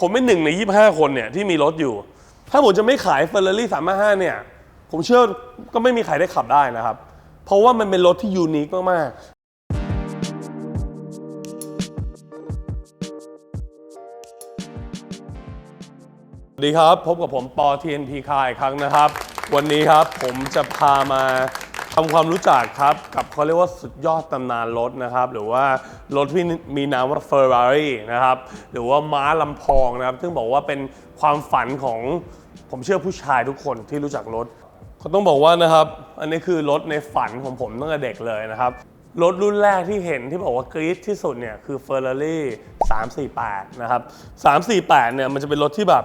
ผมเป็นหนึ่งใน 25 คนเนี่ยที่มีรถอยู่ ถ้าผมจะไม่ขาย Ferrari 355เนี่ย ผมเชื่อก็ไม่มีใครได้ขับได้นะครับ เพราะว่ามันเป็นรถที่ยูนิคมากๆสวัสดีครับ พบกับผมปอ TNP คายครั้งนะครับ วันนี้ครับผมจะพามา ทำความรู้จักครับกับเขาเรียกว่าสุดยอดตำนานรถนะครับ หรือว่ารถที่มีนามว่า Ferrari นะครับ หรือว่าม้าลำพองนะครับ ซึ่งบอกว่าเป็นความฝันของผมเชื่อผู้ชายทุกคนที่รู้จักรถเขาต้องบอกว่านะครับ อันนี้คือรถในฝันของผมตั้งแต่เด็กเลยนะครับรถรุ่นแรกที่เห็นที่บอกว่ากรี๊ดที่สุดเนี่ยคือ Ferrari 348 นะครับ 348 เนี่ยมันจะเป็นรถที่แบบ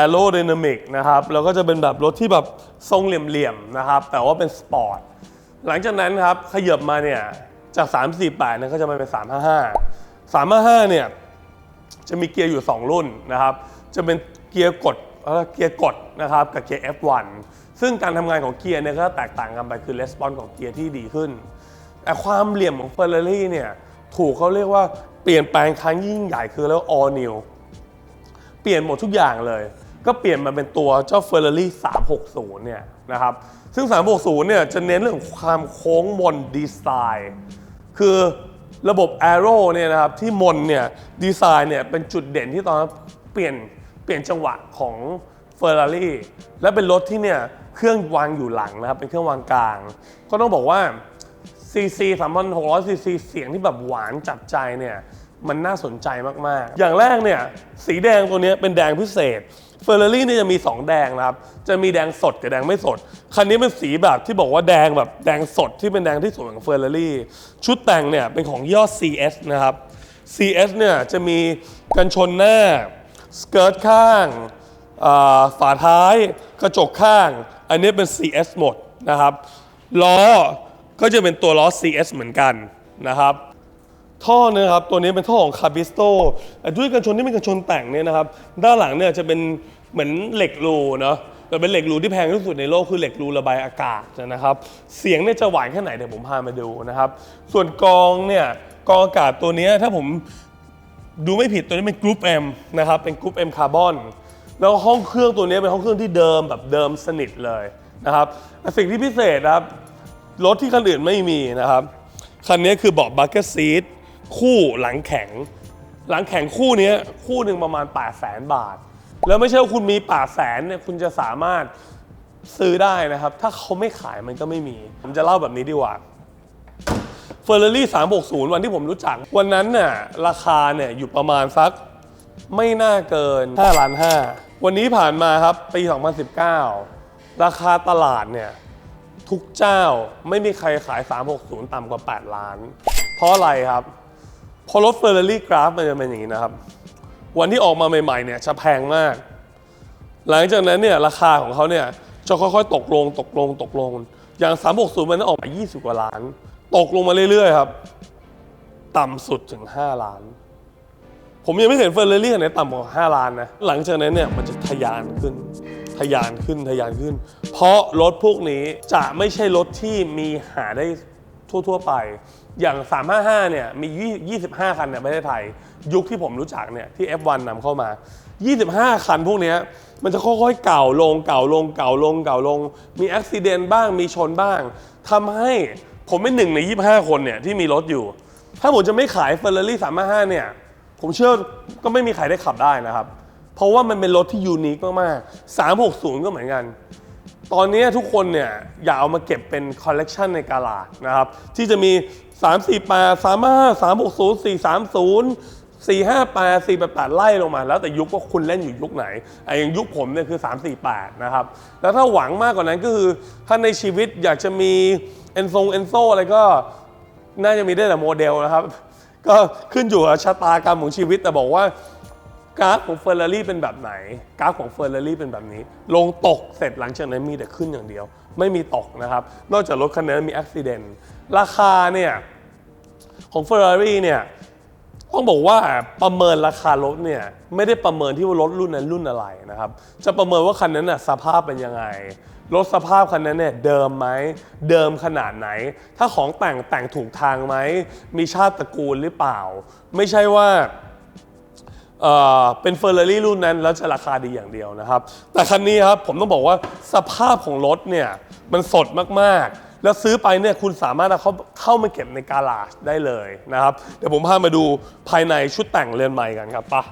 aerodynamic นะครับแล้วก็จะเป็นแบบรถที่แบบทรงเหลี่ยมๆนะครับ แต่ว่าเป็นสปอร์ตหลังจากนั้นครับขยับมาเนี่ยจาก 348เนี่ยก็จะมาเป็น 355 355เนี่ยจะมีเกียร์อยู่ 2 รุ่นนะครับ จะเป็นเกียร์กดเอ่อเกียร์กดนะครับกับเกียร์ F1 ซึ่งการทำงานของเกียร์เนี่ยก็แตกต่างกันไปคือレスปอนของเกียร์ที่ดีขึ้นแต่ความเหลี่ยมของ Ferrari เนี่ยถูกเขาเรียกว่าเปลี่ยนแปลงครั้งยิ่งใหญ่คือแล้ว all new ปลี่ยนหมดทุกอย่างเลย ก็เปลี่ยนมาเป็นตัวเจ้า Ferrari 360 เนี่ยนะครับ ซึ่ง 360 เนี่ยจะเน้นเรื่องความโค้งมนดีไซน์ คือระบบ Aero เนี่ยนะครับที่มนเนี่ยดีไซน์เนี่ยเป็นจุดเด่นที่ตอนนั้นเปลี่ยนเปลี่ยนจังหวะของ Ferrari และเป็นรถที่เนี่ยเครื่องวางอยู่หลังนะครับ เป็นเครื่องวางกลาง ก็ต้องบอกว่า CC 3,600 CC เสียงที่แบบหวานจับใจเนี่ย มันน่าสนใจมากๆ อย่างแรกเนี่ยสีแดงตัวนี้เป็นแดงพิเศษ Ferrari เนี่ยจะมี 2 แดงนะครับ จะมีแดงสดกับแดงไม่สด คันนี้เป็นสีแบบที่บอกว่าแดงแบบแดงสดที่เป็นแดงที่สุดของ Ferrari ชุดแต่งเนี่ยเป็นของย่อ CS นะครับ CS เนี่ยจะมีกันชนหน้า สเกิร์ตข้างาฝาท้าย กระจกข้าง อันนี้เป็น CS หมดนะครับ ล้อก็จะเป็นตัวล้อ CS เหมือนกันนะครับ ท่อเนะครับตัวนี้เป็นท่อของคาบิสโตด้วยกันชนที่เป็นกันชนแต่งเนี่ยนะครับด้านหลังเนี่ยจะเป็นเหมือนเหล็กรูเนาะแต่เป็นเหล็กรูที่แพงที่สุดในโลกคือเหล็กรูระบายอากาศนะครับ เสียงเนี่ยจะหวานแค่ไหนเดี๋ยวผมพามาดูนะครับ ส่วนกรองเนี่ยกรองอากาศตัวนี้ถ้าผมดูไม่ผิดตัวนี้เป็นกรุ๊ป M นะครับเป็นกรุ๊ป M คาร์บอนแล้วห้องเครื่องตัวนี้เป็นห้องเครื่องที่เดิมแบบเดิมสนิทเลยนะครับสิ่งที่พิเศษนะครับรถที่คันอื่นไม่มีนะครับคันนี้คือเบาะบัคเก็ตซีท คู่หลังแข็ง หลังแข็งคู่นี้คู่หนึ่งประมาณ8 0 0แสนบาท แล้วไม่ใช่ว่าคุณมี8 0 0แสนเนี่ยคุณจะสามารถซื้อได้นะครับ ถ้าเขาไม่ขายมันก็ไม่มี ผมจะเล่าแบบนี้ดีกว่าเฟอร์รารี่360 วันที่ผมรู้จัก วันนั้นน่ะราคาเนี่ยอยู่ประมาณสักไม่น่าเกิน5ล้าน5วันนี้ผ่านมาครับปี 2019 ราคาตลาดเนี่ยทุกเจ้าไม่มีใครขาย 360 ต่ำกว่า 8 ล้าน เพราะอะไรครับ พราะรถเฟอร์รารี่กราฟมันจะเป็นอย่างนี้นะครับ วันที่ออกมาใหม่ๆเนี่ยจะแพงมาก หลังจากนั้นเนี่ยราคาของเขาเนี่ยจะค่อยๆ ตกลงตกลงตกลง อย่าง 360 มันออกมา 20 กว่าล้าน ตกลงมาเรื่อยๆ ครับ ต่ำสุดถึง 5 ล้าน ผมยังไม่เห็นเฟอร์รารี่ไหนต่ำกว่า 5 ล้านนะ หลังจากนั้นเนี่ยมันจะทะยานขึ้น ทะยานขึ้นทะยานขึ้น เพราะรถพวกนี้จะไม่ใช่รถที่มีหาได้ทั่ว ๆ ไป อย่าง 355 เนี่ย มี 25 คันในประเทศไทย ยุคที่ผมรู้จักเนี่ย ที่ F1 นำเข้ามา 25 คันพวกนี้มันจะค่อยๆ เก่าลง เก่าลง เก่าลง เก่าลง มีอุบิเหตุบ้าง มีชนบ้าง ทำให้ผมเป็นหนึ่งใน 25 คนเนี่ย ที่มีรถอยู่ ถ้าผมจะไม่ขาย Ferrari 355 เนี่ย ผมเชื่อก็ไม่มีใครได้ขับได้นะครับ เพราะว่ามันเป็นรถที่ยูนิคมากๆ 360 ก็เหมือนกันตอนนี้ทุกคนเนี่ย อยากเอามาเก็บเป็นคอลเลกชันในกาลาดนะครับ ที่จะมี 3 4 8 3 5 3 6 0 4 3 0 4 5 8 4 8 8 ไล่ลงมา แล้วแต่ยุคว่าคุณเล่นอยู่ยุคไหนไอ้อย่างยุคผมเนี่ยคือ 3 4 8 นะครับ แล้วถ้าหวังมากกว่านั้นก็คือ ถ้าในชีวิตอยากจะมีเอนโซเอนโซอะไรก็น่าจะมีได้แต่โมเดลนะครับ ก็ขึ้นอยู่กับชะตากรรมของชีวิตแต่บอกว่ากราฟของเฟอร์รารี่เป็นแบบไหน กราฟของเฟอร์รารี่เป็นแบบนี้ ลงตกเสร็จหลังจากนั้นมีแต่ขึ้นอย่างเดียว ไม่มีตกนะครับ นอกจากรถคันนั้นมีอุบิเหตุราคาเนี่ย ของ Ferrari เนี่ยต้องบอกว่าประเมินราคารถเนี่ยไม่ได้ประเมินที่ว่ารถรุ่นนั้นรุ่นอะไรนะครับ จะประเมินว่าคันนั้นน่ะสภาพเป็นยังไงรถสภาพคันนั้นเนี่ยเดิมไหมเดิมขนาดไหน ถ้าของแต่งแต่งถูกทางไหมมีชาติตระกูลหรือเปล่า ไม่ใช่ว่าเออเป็นเฟอร์รารี่รุ่นนั้นแล้วจะราคาดีอย่างเดียวนะครับ แต่คันนี้ครับผมต้องบอกว่าสภาพของรถเนี่ยมันสดมากๆ แล้วซื้อไปเนี่ยคุณสามารถเอาเข้าเข้ามาเก็บในการาจได้เลยนะครับ เดี๋ยวผมพามาดูภายในชุดแต่งเรือนใหม่กันครับปะ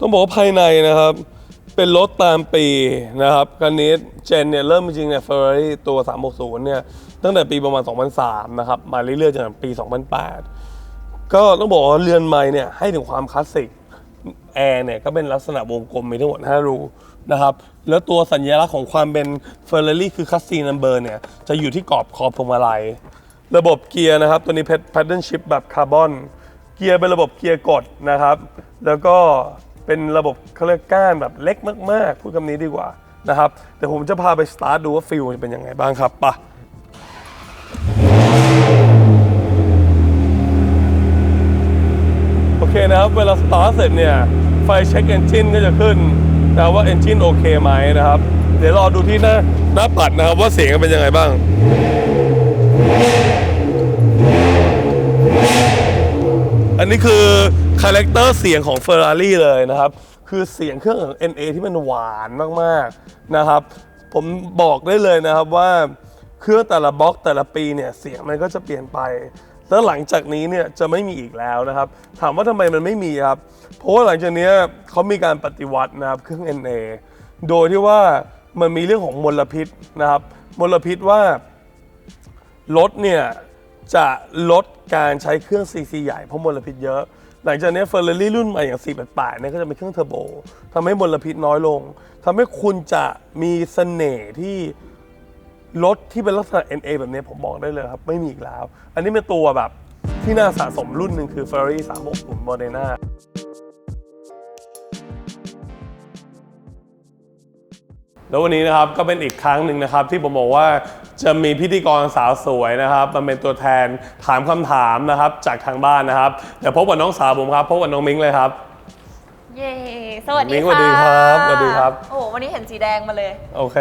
ต้องบอกว่าภายในนะครับ เป็นรถตามปีนะครับคันนี้เจนเนี่ยเริ่มจริงเนี่ยเฟอร์รารี่ตัว 360 เนี่ยตั้งแต่ปีประมาณ 2003 นะครับ มาเรื่อยๆจนถึงปี 2008 ก็ต้องบอกว่าเรือนไม้เนี่ยให้ถึงความคลาสสิกแอร์เนี่ยก็เป็นลักษณะวงกลมมีทั้งหมด5รูนะครับ แล้วตัวสัญลักษณ์ของความเป็น Ferrari คือคัสซีนัมเบอร์เนี่ย จะอยู่ที่กรอบขอบพวงมาลัย ระบบเกียร์นะครับ ตัวนี้เพ a ดเดิลชิพแบบคาร์บอนเกียร์เป็นระบบเกียร์กดนะครับ แล้วก็เป็นระบบเขาเรียกก้านแบบเล็กมากๆ พูดคำนี้ดีกว่านะครับเดี๋ยวผมจะพาไปสตาร์ทดูว่าฟิลจะเป็นยังไงบ้างครับไปะโอเคนะครับ เวลาสตาร์ทเสร็จเนี่ย ไฟเช็คเอนจินก็จะขึ้น นะว่าเอนจินโอเคไหมนะครับ เดี๋ยวรอดูที่หน้าหน้าปัดนะครับว่าเสียงเป็นยังไงบ้างอันนี้คือคาแรคเตอร์เสียงของ Ferrari เลยนะครับ คือเสียงเครื่องของ NA ที่มันหวานมากๆนะครับ ผมบอกได้เลยนะครับว่าเครื่องแต่ละบล็อกแต่ละปีเนี่ยเสียงมันก็จะเปลี่ยนไป แล้วหลังจากนี้เนี่ยจะไม่มีอีกแล้วนะครับ ถามว่าทำไมมันไม่มีครับ ราะว่าหลังจากนี้เขามีการปฏิวัตินะครับเครื่อง NA โดยที่ว่ามันมีเรื่องของมลพิษนะครับ มลพิษว่ารถเนี่ยจะลดการใช้เครื่อง CC ใหญ่เพราะมลพิษเยอะ หลังจากนี้เฟอร์รารี่รุ่นใหม่อย่าง 488 เนี่ยก็จะเป็นเครื่องเทอร์โบทำให้มลพิษน้อยลงทำให้คุณจะมีเสน่ห์ที่รถที่เป็นลักษณะ NA แบบนี้ผมบอกได้เลยครับ ไม่มีอีกแล้ว อันนี้เป็นตัวแบบที่น่าสะสมรุ่นหนึ่งคือ Ferrari 360 Modena แล้ววันนี้นะครับก็เป็นอีกครั้งหนึ่งนะครับ ที่ผมบอกว่าจะมีพิธีกรสาวสวยนะครับมาเป็นตัวแทนถามคำถามนะครับ จากทางบ้านนะครับเดี๋ยวพบกับน้องสาวผมครับพบกับน้องมิ้งเลยครับ เย้สวัสดีมิ้งค่ะสวัสดีครับสวัสดีครับ โอ้โหวันนี้เห็นสีแดงมาเลย โอเค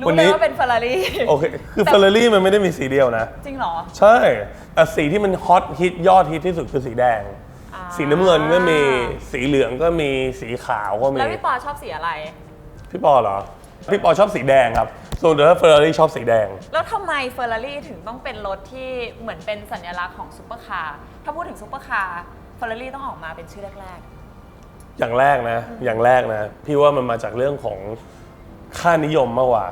รู้วัเลยนี้ว่าเป็นเฟอร์รารี่โอเคคือเฟอร์รารี่มันไม่ได้มีสีเดียวนะ จริงเหรอใช่แต่สีที่มันฮอตฮิตยอดฮิตที่สุดคือสีแดง อ่าสีน้ำเงินก็มีสีเหลืองก็มีสีขาวก็มี แล้วพี่ปอชอบสีอะไร พี่ปอเหรอ พี่ปอชอบสีแดงครับ ส่วนเดอร์เฟอร์รารี่ชอบสีแดง แล้วทำไมเฟอร์รารี่ถึงต้องเป็นรถที่เหมือนเป็นสัญลักษณ์ของซูเปอร์คาร์ถ้าพูดถึงซูเปอร์คาร์เฟอร์รารี่ต้องออกมาเป็นชื่อแรก อย่างแรกนะ อย่างแรกนะ พี่ว่ามันมาจากเรื่องของค่านิยมมากกว่า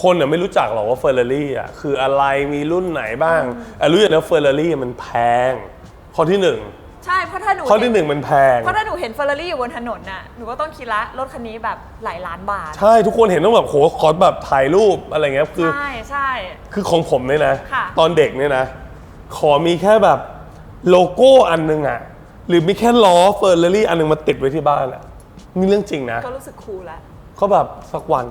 คนเนี่ยไม่รู้จักหรอกว่าเฟอร์รารี่อะคืออะไรมีรุ่นไหนบ้างแต่รู้อย่างนะเฟอร์รารี่มันแพง ข้อที่หนึ่งๆ ใช่เพราะถ้าหนูข้อที่หเห็นนึ่งมันแพง เพราะถ้าหนูเห็นเฟอร์รารี่อยู่บนถนนน่ะหนูก็ต้องคิดละรถคันนี้แบบหลายล้านบาท ใช่ทุกคนเห็นต้องแบบโหขอแบบถ่ายรูปอะไรเงี้ยคือ ใช่ใช่ คือของผมเนี่ยนะ ค่ะ ตอนเด็กเนี่ยนะ ขอมีแค่แบบโลโก้อันหนึงอะหรือมีแค่ล้อเฟอร์รารี่อันหนึงมาติดไว้ที่บ้านอะนี่เรื่องจริงนะก็รู้สึกคูลแล้วเขาแบบสักวัน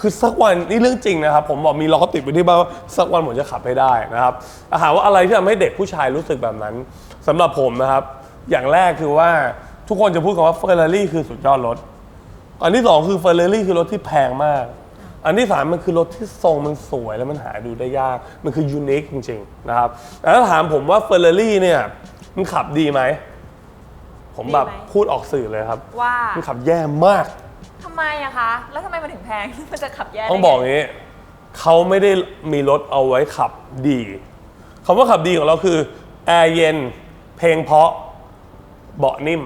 คือสักวันนี่เรื่องจริงนะครับ ผมบอกมีล้อติดไว้ที่บ้านว่าสักวันผมจะขับให้ได้นะครับอาหารว่าอะไรที่ทำให้เด็กผู้ชายรู้สึกแบบนั้นสำหรับผมนะครับ อย่างแรกคือว่าทุกคนจะพูดคำว่าเฟอร์รารี่คือสุดยอดรถ อันที่สองคือเฟอร์รารี่คือรถที่แพงมาก อันที่สามมันคือรถที่ทรงมันสวยแล้วมันหาดูได้ยาก มันคือยูนิคจริงๆนะครับแต่ถ้าถามผมว่าเฟอร์รารี่เนี่ยมันขับดีไหมผมแบบดีไหมพูดออกสื่อเลยครับว่ามันขับแย่มาก ทำไมอะคะ แล้วทำไมมันถึงแพง มันจะขับแย่ได้ต้องบอกอย่างนี้เขาไม่ได้มีรถเอาไว้ขับดีคำว่าขับดีของเราคือแอร์เย็น เพลงเพราะเบาะนิ่ม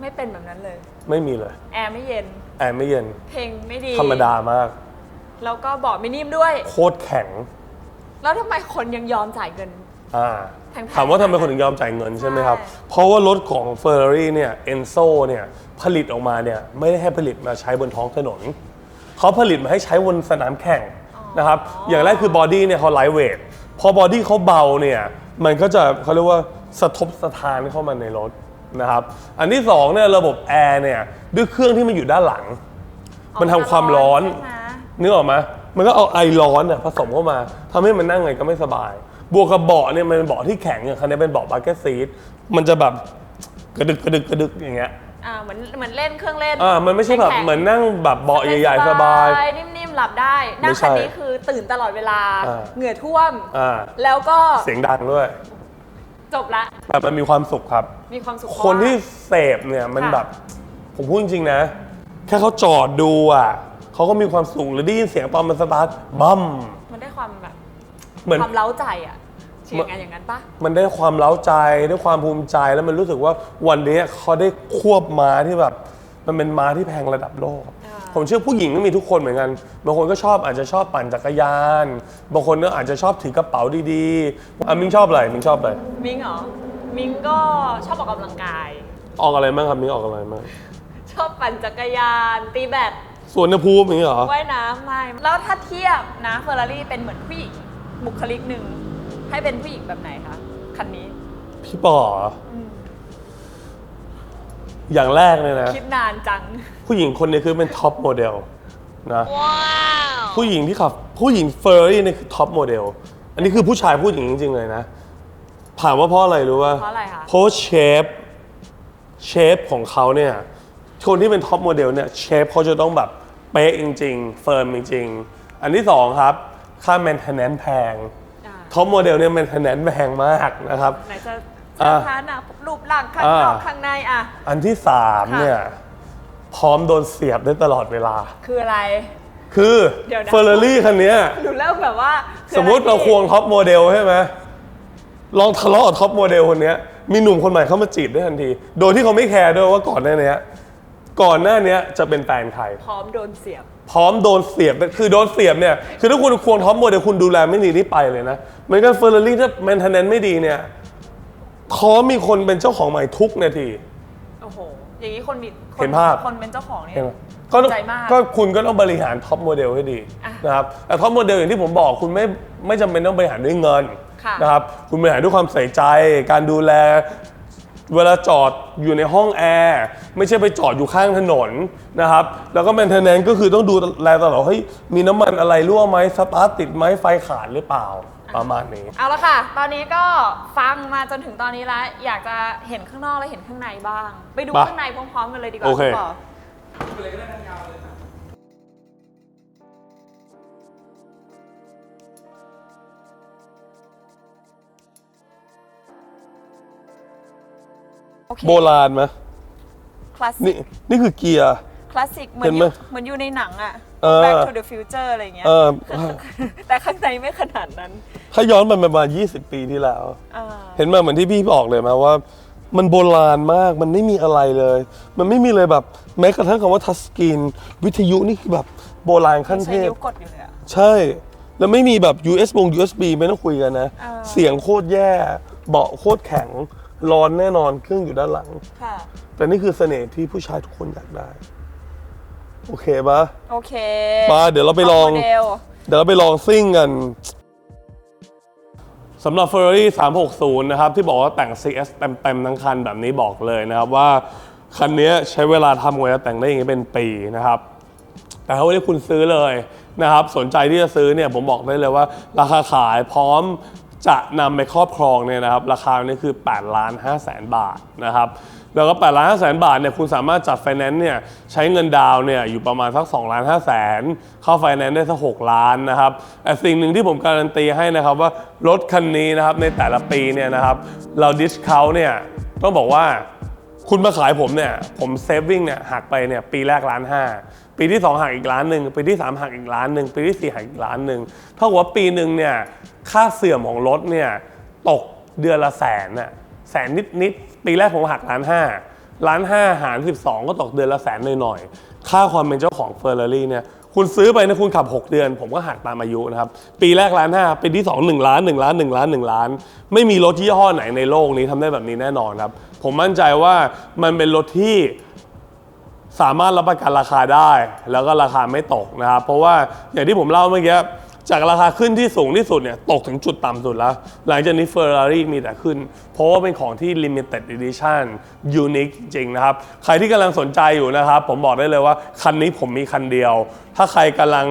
ไม่เป็นแบบนั้นเลย ไม่มีเลย แอร์ไม่เย็น แอร์ไม่เย็น เพลงไม่ดีธรรมดามาก แล้วก็เบาะไม่นิ่มด้วย โคตรแข็ง แล้วทำไมคนยังยอมจ่ายเงิน อ่าแพงๆถามว่าทำไมคนถึงยอมจ่ายเงินใช่ไหมครับ ใช่ เพราะว่ารถของ Ferrari เนี่ย Enzo เนี่ยผลิตออกมาเนี่ยไม่ได้ให้ผลิตมาใช้บนท้องถนน เขาผลิตมาให้ใช้บนสนามแข่งนะครับ อย่างแรกคือบอดี้เนี่ยเขาไลท์เวทพอบอดี้เขาเบาเนี่ยมันก็จะเขาเรียกว่าสะทบสะทานเข้ามาในรถนะครับ อันที่สองเนี่ยระบบแอร์เนี่ยด้วยเครื่องที่มันอยู่ด้านหลัง มันทำความร้อน ใช่ไหม นึกออกไหมมันก็เอาไอร้อนน่ะผสมเข้ามาทำให้มันนั่งไงก็ไม่สบาย บวกกับเบาะเนี่ยมันเป็นเบาะที่แข็งอย่างคันนี้เป็นเบาะบักเก็ตซีทมันจะแบบกระดึกกระดึกกระดึกอย่างเงี้ยอ่าเหมือนเหมือนเล่นเครื่องเล่นอ่ามันไม่ใช่แบบแข็งๆเหมือนนั่งแบบเบาะใหญ่ๆสบาย นิ่มๆหลับได้นั่งไม่ใช่คันนี้คือตื่นตลอดเวลา อ่า เหงื่อท่วม อ่าแล้วก็เสียงดังด้วย จบละแต่มันมีความสุขครับ มีความสุขคนที่เพราะเสพเนี่ยมันค่ะแบบ ผมพูดจริงๆนะ แค่เขาจอดดูอะเขาก็มีความสุขหรือได้ยินเสียงตอนมันสตาร์ทบัมว่ามันได้ความแบบเหมือน ความเล้าใจอะ เฉียงกันอย่างนั้นปะมันได้ความเล้าใจได้ความภูมิใจแล้วมันรู้สึกว่าวันนี้เขาได้ควบม้าที่แบบ มันเป็นม้าที่แพงระดับโลก ผมเชื่อผู้หญิงก็มีทุกคนเหมือนกัน บางคนก็ชอบอาจจะชอบปั่นจักรยาน บางคนก็อาจจะชอบถือกระเป๋าดีๆอะมิงชอบอะไรมิงชอบอะไรมิงเหรอมิงก็ชอบออกกำลังกาย ออกอะไรบ้างครับมิงออกอะไรบ้างชอบปั่นจักรยานตีแบดสวนภูมิอย่างนี้เหรอว่ายน้ำไม่ แล้วถ้าเทียบนะเฟอร์รารี่เป็นเหมือนผู้หญิงบุคลิกหนึ่ง ให้เป็นผู้หญิงแบบไหนคะคันนี้พี่ป๋อออย่างแรกเลยนะ คิดนานจัง ผู้หญิงคนนี้คือเป็นท็อปโมเดลนะผู้หญิงที่ขับ ผู้หญิงเฟอร์รี่นี่คือท็อปโมเดลอันนี้คือผู้ชายผู้หญิงจริง ๆ เลยนะถามว่าเพราะอะไรรู้ป่ะเพราะอะไรคะเพราะเชฟเชฟของเขาเนี่ยคนที่เป็นท็อปโมเดลเนี่ยเชฟเขาจะต้องแบบเป๊ะจริง ๆ เฟิร์มจริง ๆ อันที่สองครับ ค่า maintenance แพงอ่า ท็อปโมเดลเนี่ย maintenance แพงมากนะครับ ไหนจะอ่าสถานะรูปร่างข้างนอกอ่า ข้างในอะ อันที่สามค่ะ เนี่ยพร้อมโดนเสียบได้ตลอดเวลา คืออะไร คือเดี๋ยวนะ เฟอร์รารี่คันเนี้ยหนูเริ่มแบบว่าคือสมมุติเราอะไรควงท็อปโมเดลใช่ไหมลองทะเลาะกับท็อปโมเดลคนเนี้ยมีหนุ่มคนใหม่เข้ามาจีบได้ทันที โดยที่เขาไม่แคร์ด้วยว่าก่อนหน้าเนี้ยก่อนหน้าเนี้ยจะเป็นแฟนใคร พร้อมโดนเสียบ พร้อมโดนเสียบ คือโดนเสียบเนี่ย คือถ้าคุณควงท็อปโมเดลคุณดูแลไม่ดีนี่ไปเลยนะเหมือนกันเฟอร์รารี่ถ้าแมนเทนเนนไม่ดีเนี่ยพร้อมมีคนเป็นเจ้าของใหม่ทุกนาที โอ้โห อย่างนี้คนมีคเห็นภาพ คนเป็นเจ้าของเนี่ย เห็นไหมก็ต้องใจมาก ก็คุณก็ต้องบริหารท็อปโมเดลให้ดีอะนะครับแต่ท็อปโมเดลอย่างที่ผมบอกคุณไม่ไม่จำเป็นต้องบริหารด้วยเงินค่ะ นะครับคุณบริหารด้วยความใส่ใจ การดูแล เวลาจอดอยู่ในห้องแอร์ไม่ใช่ไปจอดอยู่ข้างถนนนะครับแล้วก็แมนเทนแนนก็คือต้องดูแลตลอดเฮ้ยมีน้ำมันอะไรรั่วไหมสตาร์ทติดไหมไฟขาดหรือเปล่าประมาณนี้ เอาละค่ะ ตอนนี้ก็ฟังมาจนถึงตอนนี้แล้ว อยากจะเห็นข้างนอกและเห็นข้างในบ้าง ไปดูไปข้างในพร้อมๆกันเลยดีกว่าโอเคณปอโอเคโบราณไหมคลาสสินี่กนี่คือเกียร์ คลาสสิกเหมือเห็นนอไหมยู่เหมือนอยู่ในหนังอะ เออ Back to the Future อะไรอย่างเงี้ย เออแต่ข้างในไม่ขนาดนั้นถ้าย้อนไปประมาณ 20 ปีที่แล้ว อ่าเห็นไหมเหมือนที่พี่บอกเลยมาว่า มันโบราณมากมันไม่มีอะไรเลย มันไม่มีเลยแบบ แม้กระทั่งคำว่าทัชสกรีนวิทยุนี่คือแบบโบราณขั้นใช้เทพ นิ้วกดอยู่เลยอะ ใช่ แล้วไม่มีแบบ US บง USB ไม่ต้องคุยกันนะอ่าเสียงโคตรแย่ เบาะโคตรแข็ง ร้อนแน่นอนเครื่องอยู่ด้านหลัง ค่ะ แต่นี่คือเสน่ห์ที่ผู้ชายทุกคนอยากได้ โอเคปะโอเคมาเดี๋ยวเราไปลอง โมเดลเดี๋ยวเราไปลองซิ่งกันสำหรับ Ferrari 360 นะครับ ที่บอกว่าแต่ง CS เต็มๆทั้งคันแบบนี้บอกเลยนะครับว่า คันนี้ใช้เวลาทำกว่าจะแต่งได้อย่างนี้เป็นปีนะครับ แต่ถ้าวันนี้คุณซื้อเลยนะครับ สนใจที่จะซื้อเนี่ยผมบอกได้เลยว่า ราคาขายพร้อม จะนำไปครอบครองเนี่ยนะครับราคาเนี่ยคือ8ล้าน5แสนบาทนะครับแล้วก็8ล้าน5แสนบาทเนี่ยคุณสามารถจัดไฟแนนซ์เนี่ยใช้เงินดาวเนี่ยอยู่ประมาณสัก2ล้าน5แสนเข้าไฟแนนซ์ได้สัก6ล้านนะครับแต่สิ่งหนึ่งที่ผมการันตีให้นะครับว่ารถคันนี้นะครับในแต่ละปีเนี่ยนะครับเราดิสคาวเนี่ยต้องบอกว่าคุณมาขายผมเนี่ยผมเซฟวิ่งเนี่ยหักไปเนี่ยปีแรกล้านห้า ปีที่ 2หักอีกล้านหนึ่งปีที่ 3หักอีกล้านหนึ่งปีที่ 4หักอีกล้านหนึ่งเท่ากับว่าปีหนึ่งเนี่ยค่าเสื่อมของรถเนี่ยตกเดือนละแสนน่ะแสนนิดนิดปีแรกผมหักล้านห้าล้านห้าหาร 12 ก็ตกเดือนละแสนหน่อยๆค่าความเป็นเจ้าของเฟอร์รารี่เนี่ยคุณซื้อไปนะคุณขับ 6 เดือน ผมก็หักตามอายุนะครับ ปีแรกล้านห้าปีที่ 2 1 ล้าน 1 ล้าน 1 ล้าน 1 ล้าน ไม่มีรถยี่ห้อไหนในโลกนี้ทำได้แบบนี้แน่นอนครับ ผมมั่นใจว่ามันเป็นรถที่ สามารถรับประกันราคาได้ แล้วก็ราคาไม่ตกนะครับ เพราะว่าอย่างที่ผมเล่าเมื่อกี้จากราคาขึ้นที่สูงที่สุดเนี่ยตกถึงจุดต่ำสุดแล้ว หลังจากนี้ Ferrari มีแต่ขึ้น เพราะว่าเป็นของที่ limited edition unique จริงนะครับ ใครที่กำลังสนใจอยู่นะครับ ผมบอกได้เลยว่า คันนี้ผมมีคันเดียว ถ้าใครกำลัง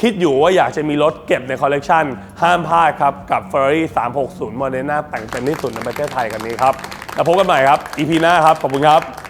คิดอยู่ว่าอยากจะมีรถเก็บในคอลเลกชันห้ามพลาดครับ กับ Ferrari 360 Modena แต่งเต็มที่สุดในประเทศไทยกันนี้ครับ แล้วพบกันใหม่ครับ EP หน้าครับ ขอบคุณครับ